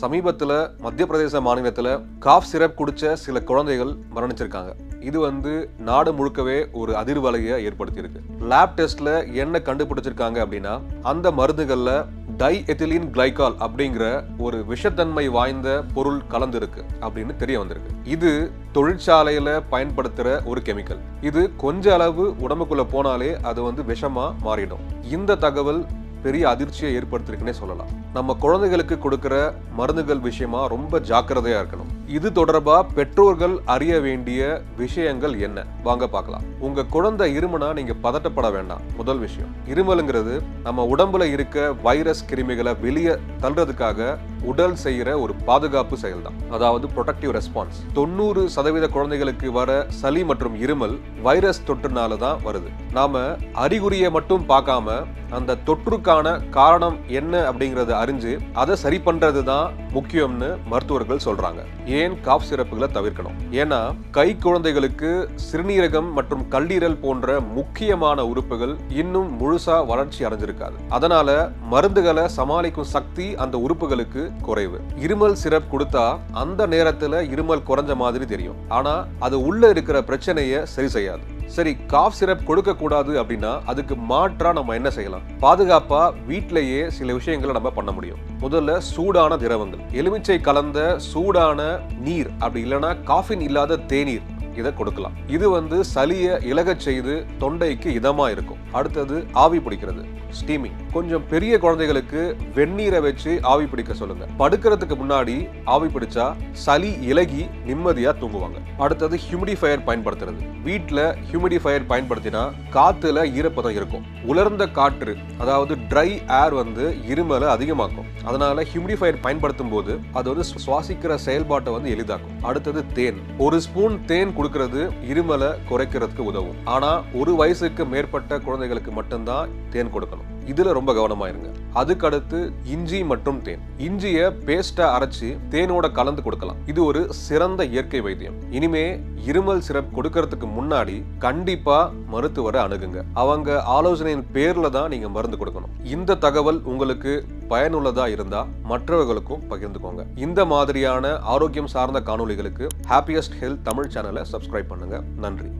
சமீபத்தில் மத்திய பிரதேச மாநிலத்தில் காஃப் சிரப் குடித்த சில குழந்தைகள் மரணிச்சிருக்காங்க. இது வந்து நாடு முழுக்கவே ஒரு அதிர்வலையை ஏற்படுத்தியிருக்கு. லேப் டெஸ்ட்ல என்ன கண்டுபிடிச்சிருக்காங்க அப்படின்னா அந்த மருந்துகளில் டை எத்திலின் கிளைகால் அப்படிங்கிற ஒரு விஷத்தன்மை வாய்ந்த பொருள் கலந்துருக்கு அப்படின்னு தெரிய வந்திருக்கு. இது தொழிற்சாலையில பயன்படுத்துற ஒரு கெமிக்கல். இது கொஞ்ச அளவு உடம்புக்குள்ள போனாலே அது வந்து விஷமா மாறிடும். இந்த தகவல் பெரிய அதிர்ச்சியை ஏற்படுத்திருக்குன்னே சொல்லலாம். நம்ம குழந்தைகளுக்கு கொடுக்குற மருந்துகள் விஷயமா ரொம்ப ஜாக்கிரதையா இருக்கணும். இது தொடர்பா பெற்றோர்கள் அறிய வேண்டிய விஷயங்கள் என்ன? வாங்க பார்க்கலாம். உங்க குழந்தை இருமனா நீங்க பதட்டப்பட வேண்டாம். முதல் விஷயம். இருமலுங்கிறது நம்ம உடம்புல இருக்க வைரஸ் கிருமிகளை வெளியே தள்ளுறதுக்காக உடல் செய்கிற ஒரு பாதுகாப்பு செயல் தான் அதாவது ப்ரொடக்டிவ் ரெஸ்பான்ஸ் தொண்ணூறு சதவீத குழந்தைகளுக்கு வர சளி மற்றும் இருமல் வைரஸ் தொற்றுனால தான் வருது. நாம அறிகுறியை மட்டும் பார்க்காம அந்த தொற்றுக்கான காரணம் என்ன அப்படிங்கறத அறிஞ்சு அதை சரி பண்றது தான் முக்கியம்னு மருத்துவர்கள் சொல்றாங்க. ஏன் காஃப் சிறப்புகளை தவிர்க்கணும்? ஏன்னா கை குழந்தைகளுக்கு சிறுநீரகம் மற்றும் கல்லீரல் போன்ற முக்கியமான உறுப்புகள் இன்னும் முழுசா வளர்ச்சி அடைஞ்சிருக்காது. அதனால மருந்துகளை சமாளிக்கும் சக்தி அந்த உறுப்புகளுக்கு குறைவு. இருமல் சிரப் கொடுத்தா அந்த நேரத்துல இருமல் குறைஞ்ச மாதிரி தெரியும். ஆனா அது உள்ள இருக்கிற பிரச்சனையை சரி செய்யாது. சரி காஃப் சிரப் கொடுக்க கூடாது அப்படின்னா அதுக்கு மாற்றா நம்ம என்ன செய்யலாம்? பாதுகாப்பா வீட்டிலேயே சில விஷயங்களை நம்ம பண்ண முடியும். முதல்ல சூடான திரவங்கள். எலுமிச்சை கலந்த சூடான நீர். அப்படி இல்லைன்னா காஃபின் இல்லாத தேநீர். இதை கொடுக்கலாம். இது வந்து சளியை இலகச் செய்து தொண்டைக்கு இதமா இருக்கும். அடுத்தது ஆவி பிடிக்கிறது ஸ்டீமிங் கொஞ்சம் பெரிய குழந்தைகளுக்கு வெந்நீரை வச்சு ஆவி பிடிக்க சொல்லுங்க. படுக்கிறதுக்கு முன்னாடி ஆவி பிடிச்சா சளி இலகி நிம்மதியா தூங்குவாங்க. அடுத்தது ஹியூமிடிஃபயர் பயன்படுத்துறது. வீட்டில் ஹியூமிடிஃபயர் பயன்படுத்தினா காத்துல ஈரப்பதம் இருக்கும். உலர்ந்த காற்று அதாவது ட்ரை ஏர் வந்து இருமலை அதிகமாக்கும். அதனால ஹியூமிடிஃபயர் பயன்படுத்தும் போது அது வந்து சுவாசிக்கிற செயல்பாட்டை வந்து எளிதாக்கும். அடுத்தது தேன். ஒரு ஸ்பூன் தேன் கொடுக்கறது இருமலை குறைக்கிறதுக்கு உதவும். ஆனா ஒரு வயசுக்கு மேற்பட்ட குழந்தைகளுக்கு மட்டும்தான் தேன் கொடுக்கணும். இதுல ரொம்ப கவனமா இருங்க. அதுக்கடுத்து இஞ்சி மற்றும் தேன். இஞ்சிய பேஸ்டா அரைச்சு தேனோட கலந்து கொடுக்கலாம். இது ஒரு சிறந்த இயற்கை வைத்தியம். இனிமே இருமல் சிரப் கொடுக்கறதுக்கு முன்னாடி கண்டிப்பா மருத்துவரை அணுகுங்க. அவங்க ஆலோசனையின் பேர்ல தான் நீங்க மருந்து கொடுக்கணும். இந்த தகவல் உங்களுக்கு பயனுள்ளதாக இருந்தால் மற்றவர்களுக்கும் பகிர்ந்துக்கோங்க. இந்த மாதிரியான ஆரோக்கியம் சார்ந்த காணொளிகளுக்கு ஹாப்பியஸ்ட் ஹெல்த் தமிழ் சேனலை சப்ஸ்கிரைப் பண்ணுங்கள் நன்றி.